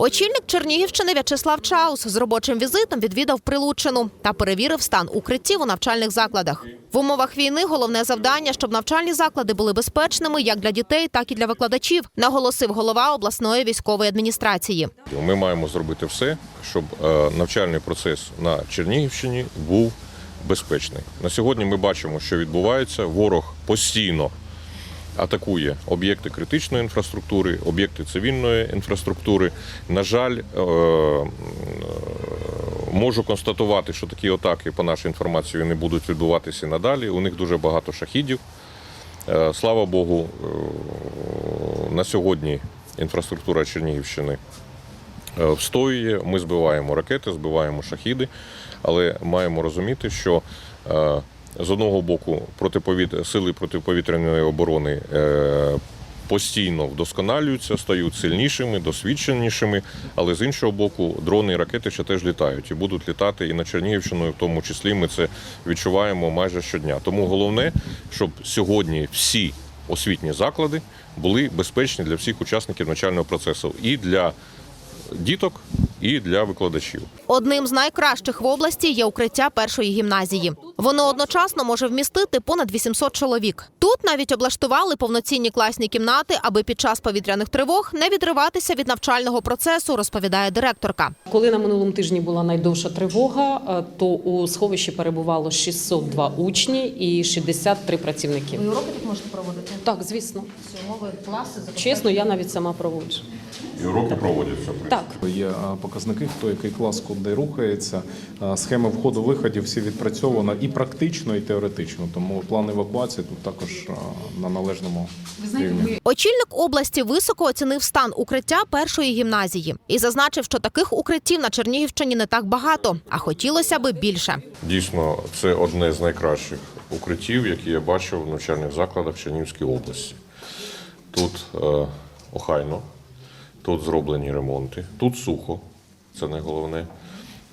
Очільник Чернігівщини В'ячеслав Чаус з робочим візитом відвідав Прилуччину та перевірив стан укриттів у навчальних закладах. В умовах війни головне завдання, щоб навчальні заклади були безпечними як для дітей, так і для викладачів, наголосив голова обласної військової адміністрації. Ми маємо зробити все, щоб е, навчальний процес на Чернігівщині був безпечний. На сьогодні ми бачимо, що відбувається. Ворог постійно атакує об'єкти критичної інфраструктури, об'єкти цивільної інфраструктури. На жаль, е, е, можу констатувати, що такі атаки, по нашій інформації, не будуть відбуватися надалі. У них дуже багато шахідів. Е, Слава Богу, на сьогодні інфраструктура Чернігівщини встоює. Ми збиваємо ракети, збиваємо шахіди, але маємо розуміти, що з одного боку протиповіт... сили протиповітряної оборони е, постійно вдосконалюються, стають сильнішими, досвідченішими, але з іншого боку, дрони і ракети ще теж літають і будуть літати і на Чернігівщину, в тому числі ми це відчуваємо майже щодня. Тому головне, щоб сьогодні всі освітні заклади були безпечні для всіх учасників навчального процесу і для діток, і для викладачів. Одним з найкращих в області є укриття першої гімназії. Воно одночасно може вмістити понад 800 чоловік. Тут навіть облаштували повноцінні класні кімнати, аби під час повітряних тривог не відриватися від навчального процесу, розповідає директорка. Коли на минулому тижні була найдовша тривога, е, то у сховищі перебувало 602 учні і 63 працівники. уроки тут можете проводити? Так, звісно. Умови класи Чесно, я навіть сама проводжу. І уроки проводяться. Так. Є показники, хто який клас куди рухається. Схеми входу виходів всі відпрацьовано і практично, і теоретично. Тому план евакуації тут також на належному рівні. Очільник області високо оцінив стан укриття першої гімназії і зазначив, що таких укриттів на Чернігівщині не так багато, а хотілося би більше. Дійсно, це одне з найкращих укриттів, які я бачив в навчальних закладах Чернігівської області. Тут е, охайно, тут зроблені ремонти, тут сухо, це найголовне.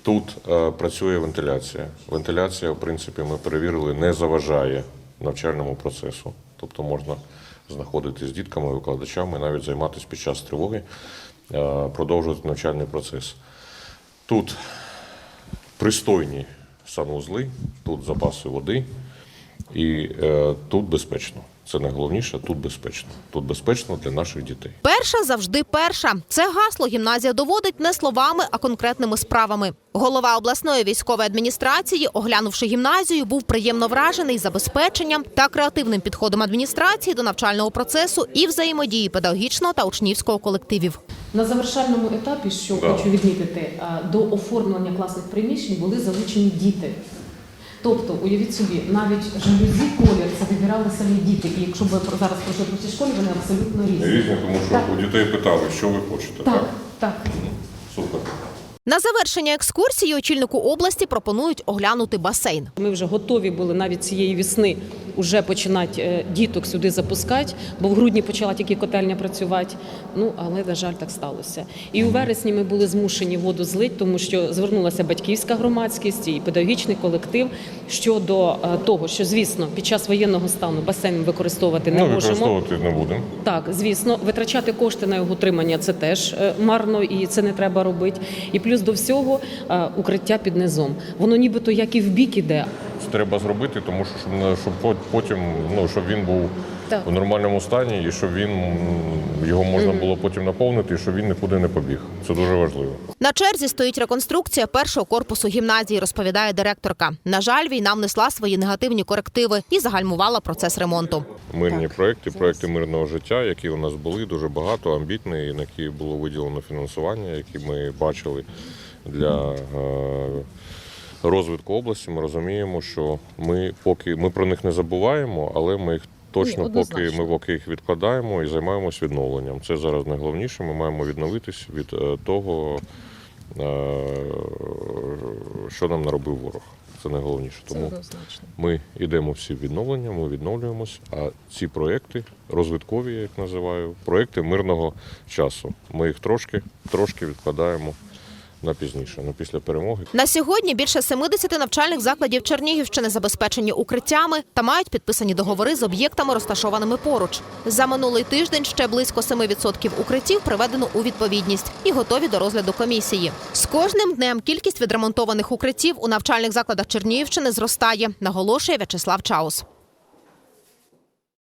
Тут е, працює вентиляція. Вентиляція, в принципі, ми перевірили, не заважає навчальному процесу. Тобто можна знаходитися з дітками, викладачами, навіть займатися під час тривоги, е, продовжувати навчальний процес. Тут пристойні санузли, тут запаси води, і е, тут безпечно. Це найголовніше, тут безпечно. Тут безпечно для наших дітей. Перша завжди перша. Це гасло гімназія доводить не словами, а конкретними справами. Голова обласної військової адміністрації, оглянувши гімназію, був приємно вражений забезпеченням та креативним підходом адміністрації до навчального процесу і взаємодії педагогічного та учнівського колективів. На завершальному етапі, що Да. хочу відмітити, е, до оформлення класних приміщень були залучені діти. Тобто, уявіть собі, навіть жалюзі колір це вибирали самі діти. І якщо б ви зараз пройшли по цій школі, вони абсолютно різні. Різні, тому що Так. у дітей питали, що ви хочете, так? Так, так. Супер. На завершення екскурсії очільнику області пропонують оглянути басейн. Ми вже готові були навіть цієї весни вже починати е, діток сюди запускати, бо в грудні почала тільки котельня працювати. Ну але на жаль, так сталося. І у вересні ми були змушені воду злити, тому що звернулася батьківська громадськість і педагогічний колектив щодо е, того, що звісно під час воєнного стану басейн використовувати не Ну, можемо. використовувати не будемо. Так, звісно, витрачати кошти на його утримання це теж е, марно і це не треба робити. І плюс до всього укриття під низом. Воно нібито як і в бік іде, треба зробити, тому що щоб, щоб потім, ну, щоб він був Так. у нормальному стані і щоб він його можна було потім наповнити, і щоб він нікуди не побіг. Це дуже важливо. На черзі стоїть реконструкція першого корпусу гімназії, розповідає директорка. На жаль, війна внесла свої негативні корективи і загальмувала процес ремонту. Мирні проекти, проекти мирного життя, які у нас були дуже багато, амбітні, і на які було виділено фінансування, які ми бачили для е, розвитку області. Ми розуміємо, що ми поки ми про них не забуваємо, але ми їх точно Ні, поки ми поки їх відкладаємо і займаємось відновленням. Це зараз найголовніше. Ми маємо відновитись від е, того, е, що нам наробив ворог. Це найголовніше. Тому ми йдемо всі в відновлення, ми відновлюємось. А ці проекти, розвиткові, я їх називаю, проекти мирного часу. Ми їх трошки, трошки відкладаємо на пізніше, ну після перемоги. На сьогодні більше 70 навчальних закладів Чернігівщини забезпечені укриттями та мають підписані договори з об'єктами, розташованими поруч. За минулий тиждень ще близько 7% укриттів приведено у відповідність і готові до розгляду комісії. З кожним днем кількість відремонтованих укриттів у навчальних закладах Чернігівщини зростає, наголошує В'ячеслав Чаус.